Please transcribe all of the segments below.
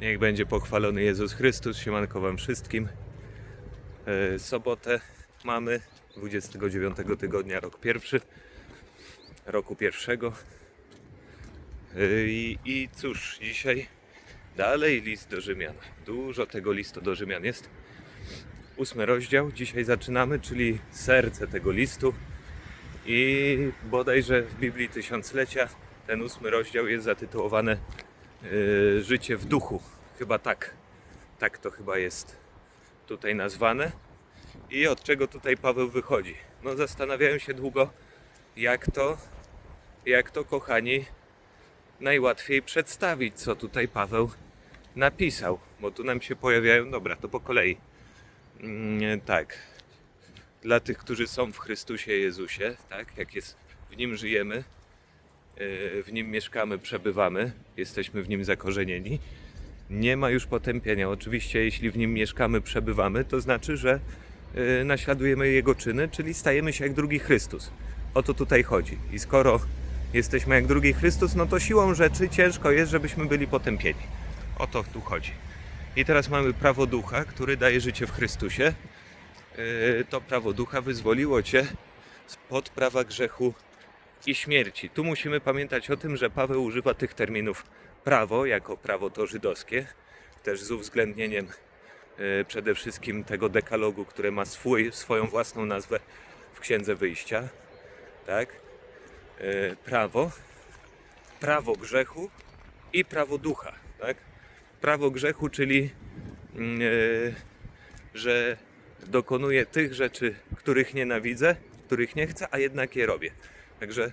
Niech będzie pochwalony Jezus Chrystus. Siemanko wam wszystkim. E, Sobotę mamy 29 tygodnia, rok pierwszy. Roku pierwszego. E, I, I cóż, dzisiaj dalej list do Rzymian. Dużo tego listu do Rzymian jest. Ósmy rozdział. Dzisiaj zaczynamy, czyli serce tego listu. I bodajże w Biblii Tysiąclecia ten ósmy rozdział jest zatytułowany yy, Życie w duchu. Chyba tak. Tak to chyba jest tutaj nazwane. I od czego tutaj Paweł wychodzi? No zastanawiałem się długo, jak to, jak to kochani, najłatwiej przedstawić, co tutaj Paweł napisał. Bo tu nam się pojawiają, dobra, to po kolei. Mm, tak, dla tych, którzy są w Chrystusie Jezusie, tak, jak jest w Nim żyjemy, w Nim mieszkamy, przebywamy, jesteśmy w Nim zakorzenieni, nie ma już potępienia. Oczywiście, jeśli w Nim mieszkamy, przebywamy, to znaczy, że yy, naśladujemy Jego czyny, czyli stajemy się jak drugi Chrystus. O to tutaj chodzi. I skoro jesteśmy jak drugi Chrystus, no to siłą rzeczy ciężko jest, żebyśmy byli potępieni. O to tu chodzi. I teraz mamy prawo ducha, który daje życie w Chrystusie. Yy, to prawo ducha wyzwoliło cię spod prawa grzechu i śmierci. Tu musimy pamiętać o tym, że Paweł używa tych terminów prawo jako prawo to żydowskie, też z uwzględnieniem yy, przede wszystkim tego dekalogu, które ma swój, swoją własną nazwę w Księdze Wyjścia. Tak? Yy, prawo, prawo grzechu i prawo ducha. Tak? Prawo grzechu, czyli yy, że dokonuję tych rzeczy, których nienawidzę, których nie chcę, a jednak je robię. Także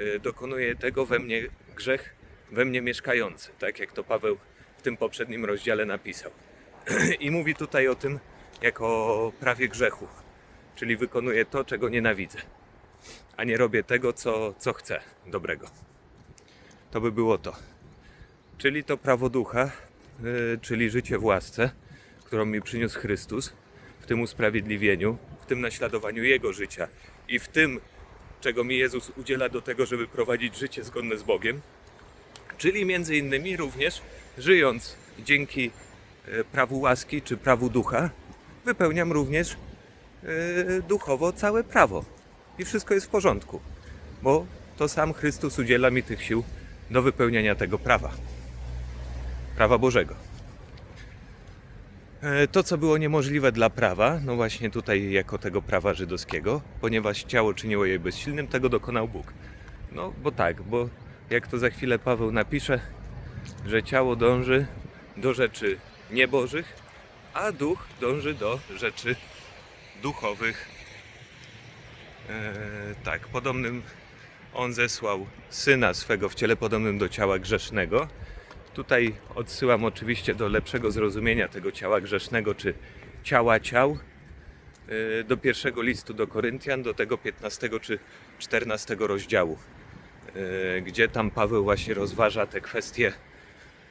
y, dokonuje tego we mnie grzech, we mnie mieszkający, tak jak to Paweł w tym poprzednim rozdziale napisał. I mówi tutaj o tym jako prawie grzechu, czyli wykonuję to, czego nienawidzę, a nie robię tego, co, co chcę dobrego. To by było to. Czyli to prawo ducha, y, czyli życie w łasce, którą mi przyniósł Chrystus, w tym usprawiedliwieniu, w tym naśladowaniu Jego życia i w tym, czego mi Jezus udziela do tego, żeby prowadzić życie zgodne z Bogiem, czyli między innymi również żyjąc dzięki e, prawu łaski czy prawu ducha, wypełniam również e, duchowo całe prawo i wszystko jest w porządku, bo to sam Chrystus udziela mi tych sił do wypełniania tego prawa, prawa Bożego. E, To, co było niemożliwe dla prawa, no właśnie tutaj jako tego prawa żydowskiego, ponieważ ciało czyniło je bezsilnym, tego dokonał Bóg. No, bo tak, bo jak to za chwilę Paweł napisze, że ciało dąży do rzeczy niebożych, a duch dąży do rzeczy duchowych. E, tak, podobnym on zesłał syna swego w ciele podobnym do ciała grzesznego. Tutaj odsyłam oczywiście do lepszego zrozumienia tego ciała grzesznego, czy ciała ciał, yy, do pierwszego listu do Koryntian, do tego 15 czy 14 rozdziału, yy, gdzie tam Paweł właśnie rozważa te kwestie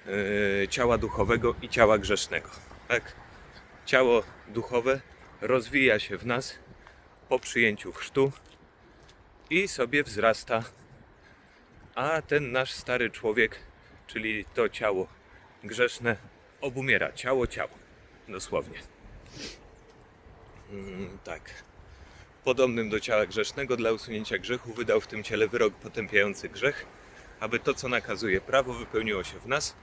yy, ciała duchowego i ciała grzesznego. Tak? Ciało duchowe rozwija się w nas po przyjęciu chrztu i sobie wzrasta, a ten nasz stary człowiek czyli to ciało grzeszne obumiera. Ciało, ciało. Dosłownie. Mm, tak. Podobnym do ciała grzesznego dla usunięcia grzechu wydał w tym ciele wyrok potępiający grzech, aby to, co nakazuje prawo, wypełniło się w nas,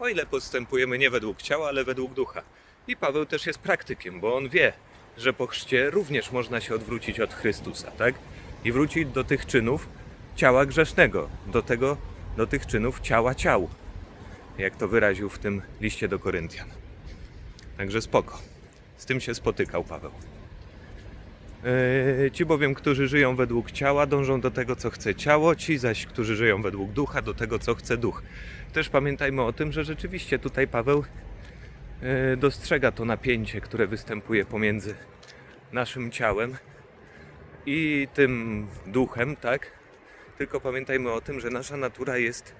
o ile postępujemy nie według ciała, ale według ducha. I Paweł też jest praktykiem, bo on wie, że po chrzcie również można się odwrócić od Chrystusa, tak? I wrócić do tych czynów ciała grzesznego, do tego, do tych czynów ciała ciał, jak to wyraził w tym liście do Koryntian. Także spoko. Z tym się spotykał Paweł. Eee, Ci bowiem, którzy żyją według ciała, dążą do tego, co chce ciało, ci zaś, którzy żyją według ducha, do tego, co chce duch. Też pamiętajmy o tym, że rzeczywiście tutaj Paweł e, dostrzega to napięcie, które występuje pomiędzy naszym ciałem i tym duchem, tak? Tylko pamiętajmy o tym, że nasza natura jest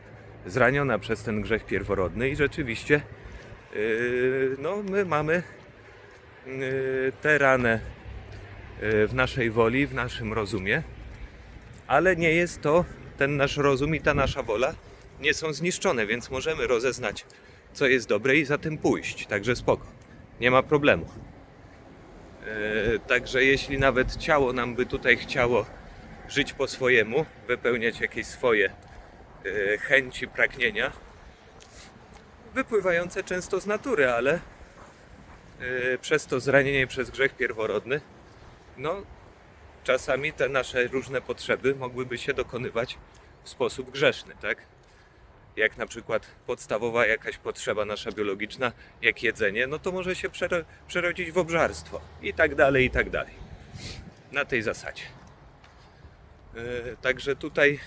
zraniona przez ten grzech pierworodny i rzeczywiście yy, no, my mamy yy, tę ranę yy, w naszej woli, w naszym rozumie, ale nie jest to ten nasz rozum i ta nasza wola nie są zniszczone, więc możemy rozeznać, co jest dobre i za tym pójść. Także spoko. Nie ma problemu. E, Także jeśli nawet ciało nam by tutaj chciało żyć po swojemu, wypełniać jakieś swoje e, chęci, pragnienia, wypływające często z natury, ale e, przez to zranienie, przez grzech pierworodny, no czasami te nasze różne potrzeby mogłyby się dokonywać w sposób grzeszny, tak? Jak na przykład podstawowa jakaś potrzeba nasza biologiczna, jak jedzenie, no to może się przero- przerodzić w obżarstwo i tak dalej, i tak dalej. Na tej zasadzie. Yy, Także tutaj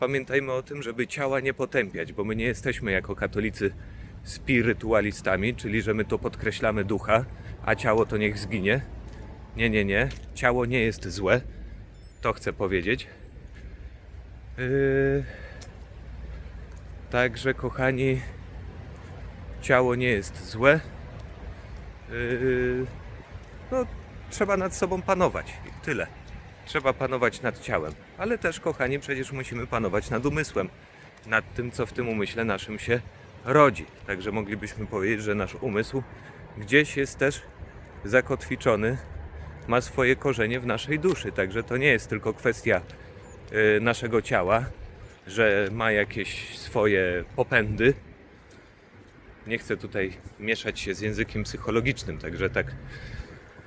pamiętajmy o tym, żeby ciała nie potępiać, bo my nie jesteśmy jako katolicy spirytualistami, czyli że my to podkreślamy ducha, a ciało to niech zginie. Nie, nie, nie. Ciało nie jest złe. To chcę powiedzieć. Yy... Także, kochani, ciało nie jest złe. Yy... No, trzeba nad sobą panować. Tyle. Trzeba panować nad ciałem. Ale też, kochani, przecież musimy panować nad umysłem. Nad tym, co w tym umyśle naszym się rodzi. Także moglibyśmy powiedzieć, że nasz umysł gdzieś jest też zakotwiczony ma swoje korzenie w naszej duszy. Także to nie jest tylko kwestia y, naszego ciała, że ma jakieś swoje popędy. Nie chcę tutaj mieszać się z językiem psychologicznym, także tak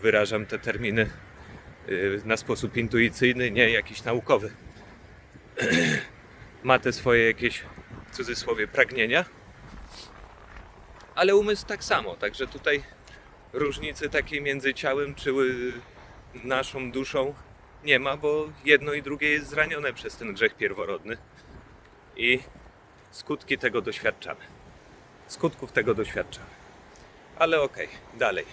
wyrażam te terminy na sposób intuicyjny, nie jakiś naukowy. ma te swoje jakieś w cudzysłowie pragnienia, ale umysł tak samo, także tutaj różnicy takiej między ciałem czy y, naszą duszą nie ma, bo jedno i drugie jest zranione przez ten grzech pierworodny i skutki tego doświadczamy. Skutków tego doświadczamy. Ale okej, dalej.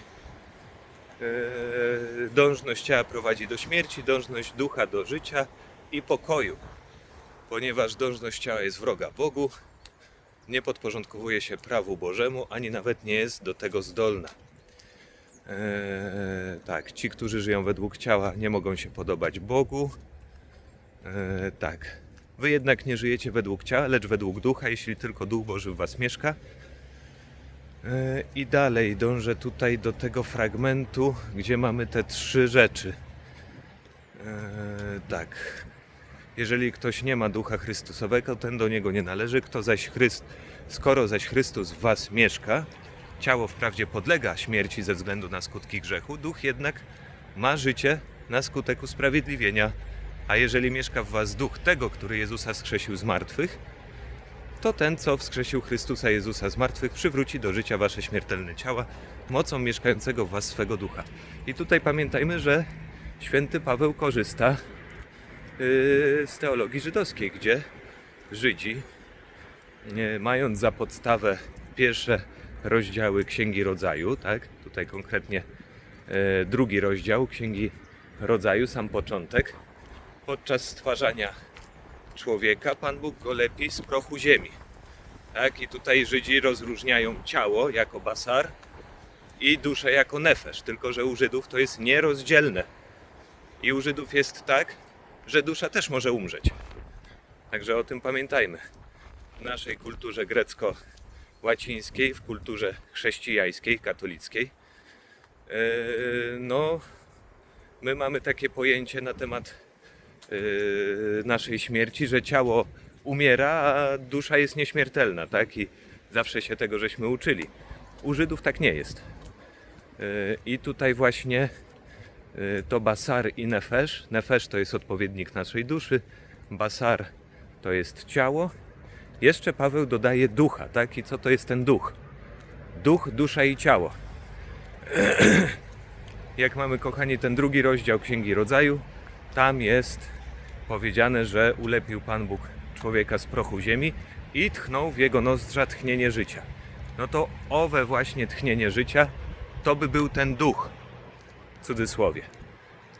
Yy, dążność ciała prowadzi do śmierci, dążność ducha do życia i pokoju. Ponieważ dążność ciała jest wroga Bogu, nie podporządkowuje się prawu Bożemu, ani nawet nie jest do tego zdolna. Eee, tak, ci, którzy żyją według ciała, nie mogą się podobać Bogu. Eee, tak. Wy jednak nie żyjecie według ciała, lecz według ducha, jeśli tylko duch Boży w was mieszka. I dalej dążę tutaj do tego fragmentu, gdzie mamy te trzy rzeczy. Eee, tak. Jeżeli ktoś nie ma ducha Chrystusowego, ten do niego nie należy. Kto zaś Chryst... Skoro zaś Chrystus w was mieszka, Ciało wprawdzie podlega śmierci ze względu na skutki grzechu, duch jednak ma życie na skutek usprawiedliwienia. A jeżeli mieszka w was duch tego, który Jezusa skrzesił z martwych, to ten, co wskrzesił Chrystusa Jezusa z martwych, przywróci do życia wasze śmiertelne ciała mocą mieszkającego w was swego ducha. I tutaj pamiętajmy, że święty Paweł korzysta yy, z teologii żydowskiej, gdzie Żydzi, mając za podstawę pierwsze rozdziały Księgi Rodzaju, tak? Tutaj konkretnie e, drugi rozdział Księgi Rodzaju, sam początek. Podczas stwarzania człowieka Pan Bóg go lepi z prochu ziemi. Tak? I tutaj Żydzi rozróżniają ciało jako basar i duszę jako nefesz, tylko że u Żydów to jest nierozdzielne. I u Żydów jest tak, że dusza też może umrzeć. Także o tym pamiętajmy. W naszej kulturze grecko łacińskiej, w kulturze chrześcijańskiej, katolickiej, e, no, my mamy takie pojęcie na temat naszej śmierci, że ciało umiera, a dusza jest nieśmiertelna, tak? I zawsze się tego żeśmy uczyli. U Żydów tak nie jest. E, I tutaj właśnie e, to basar i nefesz. Nefesz to jest odpowiednik naszej duszy, basar to jest ciało, jeszcze Paweł dodaje ducha, tak? I co to jest ten duch? Duch, dusza i ciało. Jak mamy, kochani, ten drugi rozdział Księgi Rodzaju, tam jest powiedziane, że ulepił Pan Bóg człowieka z prochu ziemi i tchnął w jego nozdrza tchnienie życia. No to owe właśnie tchnienie życia, to by był ten duch, w cudzysłowie.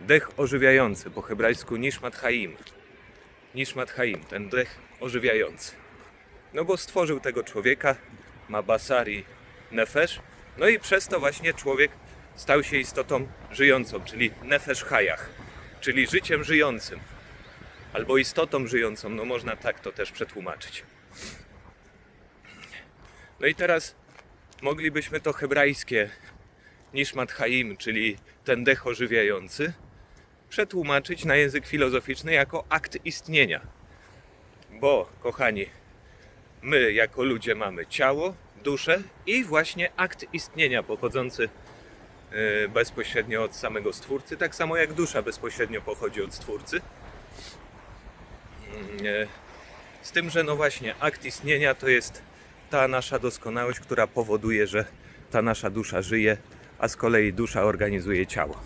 Dech ożywiający, po hebrajsku Nishmat Haim. Nishmat Haim, ten dech ożywiający. No bo stworzył tego człowieka, ma basari nefesz, no i przez to właśnie człowiek stał się istotą żyjącą, czyli nefesz hajach, czyli życiem żyjącym, albo istotą żyjącą, no można tak to też przetłumaczyć. No i teraz moglibyśmy to hebrajskie Nishmat Chaim, czyli ten dech ożywiający, przetłumaczyć na język filozoficzny jako akt istnienia. Bo, kochani, my jako ludzie mamy ciało, duszę i właśnie akt istnienia pochodzący e, bezpośrednio od samego Stwórcy, tak samo jak dusza bezpośrednio pochodzi od Stwórcy. E, Z tym, że no właśnie akt istnienia to jest ta nasza doskonałość, która powoduje, że ta nasza dusza żyje, a z kolei dusza organizuje ciało.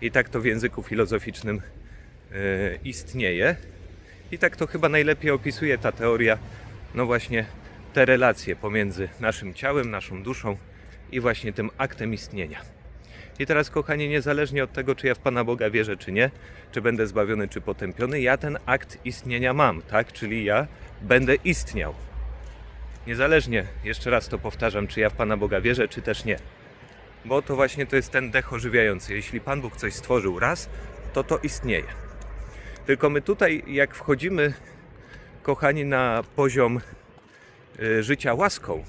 I tak to w języku filozoficznym e, istnieje. I tak to chyba najlepiej opisuje ta teoria, no właśnie te relacje pomiędzy naszym ciałem, naszą duszą i właśnie tym aktem istnienia. I teraz, kochani, niezależnie od tego, czy ja w Pana Boga wierzę, czy nie, czy będę zbawiony, czy potępiony, ja ten akt istnienia mam, tak? Czyli ja będę istniał. Niezależnie, jeszcze raz to powtarzam, czy ja w Pana Boga wierzę, czy też nie. Bo to właśnie to jest ten dech ożywiający. Jeśli Pan Bóg coś stworzył raz, to to istnieje. Tylko my tutaj, jak wchodzimy, kochani, na poziom y, życia łaską,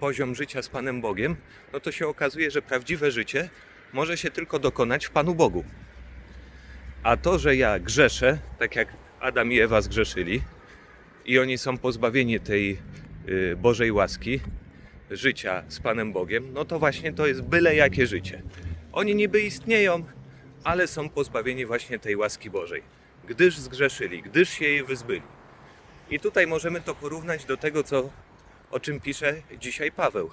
poziom życia z Panem Bogiem, no to się okazuje, że prawdziwe życie może się tylko dokonać w Panu Bogu. A to, że ja grzeszę, tak jak Adam i Ewa zgrzeszyli, i oni są pozbawieni tej y, Bożej łaski, życia z Panem Bogiem, no to właśnie to jest byle jakie życie. Oni niby istnieją, ale są pozbawieni właśnie tej łaski Bożej, gdyż zgrzeszyli, gdyż się jej wyzbyli. I tutaj możemy to porównać do tego, co, o czym pisze dzisiaj Paweł.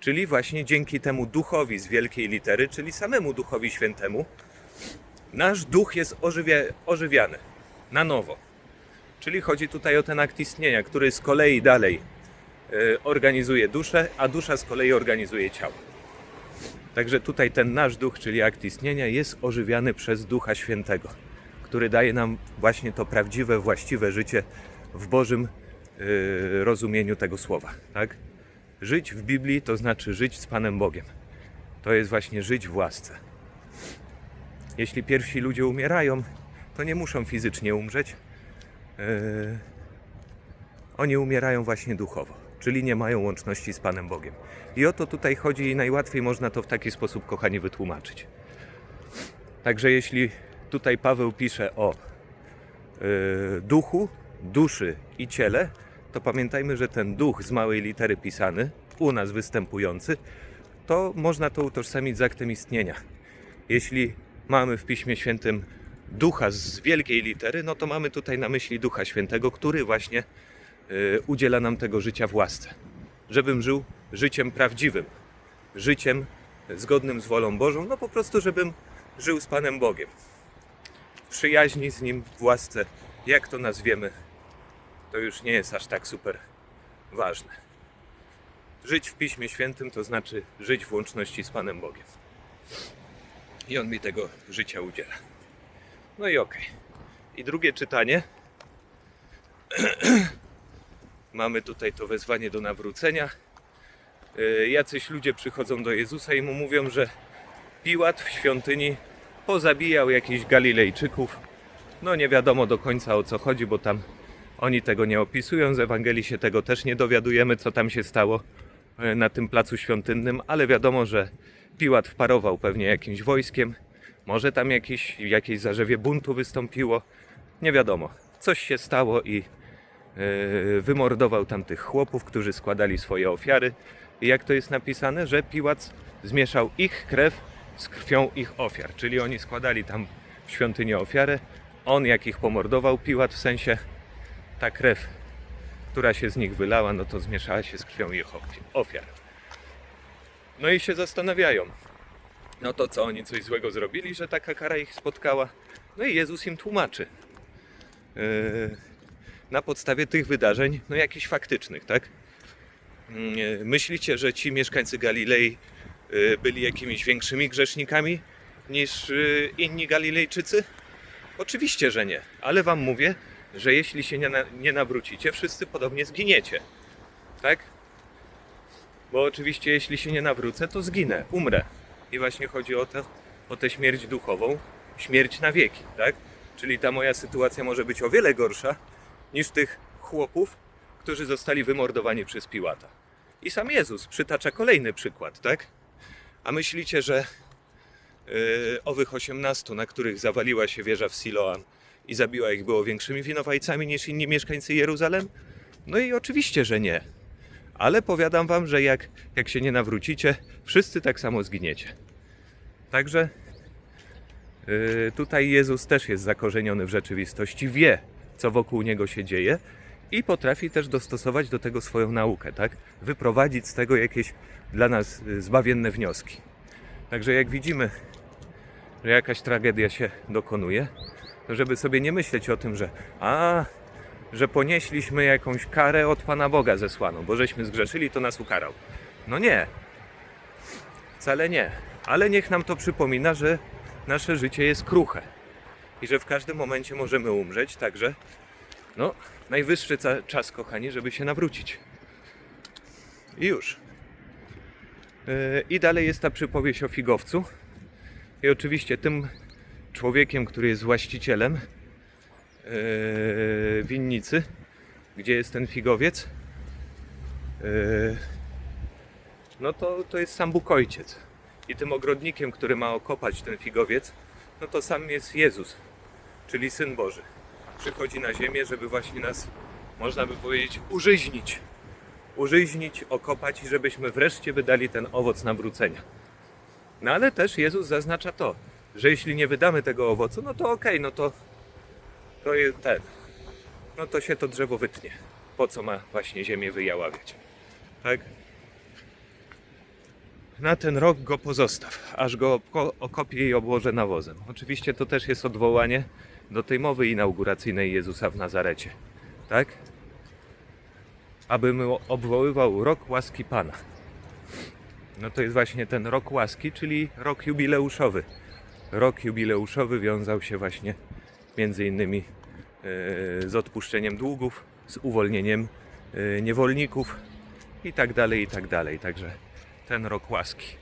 Czyli właśnie dzięki temu duchowi z wielkiej litery, czyli samemu duchowi świętemu, nasz duch jest ożywia, ożywiany na nowo. Czyli chodzi tutaj o ten akt istnienia, który z kolei dalej e, organizuje duszę, a dusza z kolei organizuje ciało. Także tutaj ten nasz duch, czyli akt istnienia, jest ożywiany przez Ducha Świętego, który daje nam właśnie to prawdziwe, właściwe życie w Bożym rozumieniu tego słowa. Tak? Żyć w Biblii to znaczy żyć z Panem Bogiem. To jest właśnie żyć w łasce. Jeśli pierwsi ludzie umierają, to nie muszą fizycznie umrzeć. Yy, Oni umierają właśnie duchowo, czyli nie mają łączności z Panem Bogiem. I o to tutaj chodzi i najłatwiej można to w taki sposób, kochani, wytłumaczyć. Także jeśli tutaj Paweł pisze o yy, duchu, duszy i ciele, to pamiętajmy, że ten duch z małej litery pisany, u nas występujący, to można to utożsamić z aktem istnienia. Jeśli mamy w Piśmie Świętym ducha z wielkiej litery, no to mamy tutaj na myśli Ducha Świętego, który właśnie y, udziela nam tego życia w łasce. Żebym żył życiem prawdziwym, życiem zgodnym z wolą Bożą, no po prostu, żebym żył z Panem Bogiem. W przyjaźni z Nim, w łasce, jak to nazwiemy, to już nie jest aż tak super ważne. Żyć w Piśmie Świętym to znaczy żyć w łączności z Panem Bogiem. I On mi tego życia udziela. No i okej. I drugie czytanie. Mamy tutaj to wezwanie do nawrócenia. Yy, Jacyś ludzie przychodzą do Jezusa i mu mówią, że Piłat w świątyni pozabijał jakichś Galilejczyków. No nie wiadomo do końca o co chodzi, bo tam oni tego nie opisują. Z Ewangelii się tego też nie dowiadujemy, co tam się stało e, na tym placu świątynnym, ale wiadomo, że Piłat wparował pewnie jakimś wojskiem. Może tam jakieś, jakieś zarzewie buntu wystąpiło. Nie wiadomo. Coś się stało i e, wymordował tam tych chłopów, którzy składali swoje ofiary. I jak to jest napisane, że Piłat zmieszał ich krew z krwią ich ofiar. Czyli oni składali tam w świątyni ofiarę. On jak ich pomordował, Piłat w sensie ta krew, która się z nich wylała, no to zmieszała się z krwią ich ofi- ofiar. No i się zastanawiają, no to co, oni coś złego zrobili, że taka kara ich spotkała? No i Jezus im tłumaczy. Yy, na podstawie tych wydarzeń, no jakichś faktycznych, tak? Yy, Myślicie, że ci mieszkańcy Galilei yy, byli jakimiś większymi grzesznikami niż yy, inni Galilejczycy? Oczywiście, że nie, ale wam mówię, że jeśli się nie, na, nie nawrócicie, wszyscy podobnie zginiecie. Tak? Bo oczywiście, jeśli się nie nawrócę, to zginę, umrę. I właśnie chodzi o, to, o tę śmierć duchową, śmierć na wieki, tak? Czyli ta moja sytuacja może być o wiele gorsza niż tych chłopów, którzy zostali wymordowani przez Piłata. I sam Jezus przytacza kolejny przykład, tak? A myślicie, że yy, owych osiemnastu, na których zawaliła się wieża w Siloam i zabiła ich, było większymi winowajcami niż inni mieszkańcy Jeruzalem? No i oczywiście, że nie. Ale powiadam wam, że jak, jak się nie nawrócicie, wszyscy tak samo zginiecie. Także yy, tutaj Jezus też jest zakorzeniony w rzeczywistości, wie, co wokół niego się dzieje i potrafi też dostosować do tego swoją naukę, tak? Wyprowadzić z tego jakieś dla nas y, zbawienne wnioski. Także jak widzimy, że jakaś tragedia się dokonuje, żeby sobie nie myśleć o tym, że a, że ponieśliśmy jakąś karę od Pana Boga zesłaną, bo żeśmy zgrzeszyli, to nas ukarał. No nie. Wcale nie. Ale niech nam to przypomina, że nasze życie jest kruche i że w każdym momencie możemy umrzeć, także no, najwyższy czas, kochani, żeby się nawrócić. I już. Yy, I dalej jest ta przypowieść o figowcu. I oczywiście tym człowiekiem, który jest właścicielem yy, winnicy, gdzie jest ten figowiec, yy, no to, to jest sam Bóg Ojciec. I tym ogrodnikiem, który ma okopać ten figowiec, no to sam jest Jezus, czyli Syn Boży. Przychodzi na ziemię, żeby właśnie nas, można by powiedzieć, użyźnić. Użyźnić, okopać i żebyśmy wreszcie wydali ten owoc nawrócenia. No ale też Jezus zaznacza to, że jeśli nie wydamy tego owocu, no to okej, no to to jest ten. No to się to drzewo wytnie. Po co ma właśnie ziemię wyjaławiać? Tak? Na ten rok go pozostaw, aż go oko- okopię i obłożę nawozem. Oczywiście to też jest odwołanie do tej mowy inauguracyjnej Jezusa w Nazarecie. Tak? Abym obwoływał rok łaski Pana. No to jest właśnie ten rok łaski, czyli rok jubileuszowy. Rok jubileuszowy wiązał się właśnie między innymi e, z odpuszczeniem długów, z uwolnieniem e, niewolników i tak dalej, i tak dalej. Także ten rok łaski.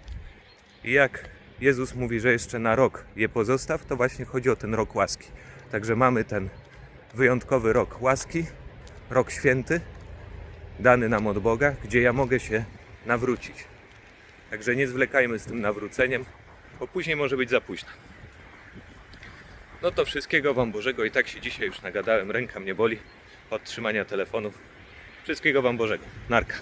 I jak Jezus mówi, że jeszcze na rok je pozostaw, to właśnie chodzi o ten rok łaski. Także mamy ten wyjątkowy rok łaski, rok święty, dany nam od Boga, gdzie ja mogę się nawrócić. Także nie zwlekajmy z tym nawróceniem, bo później może być za późno. No to wszystkiego Wam Bożego i tak się dzisiaj już nagadałem, ręka mnie boli od trzymania telefonu. Wszystkiego Wam Bożego. Narka.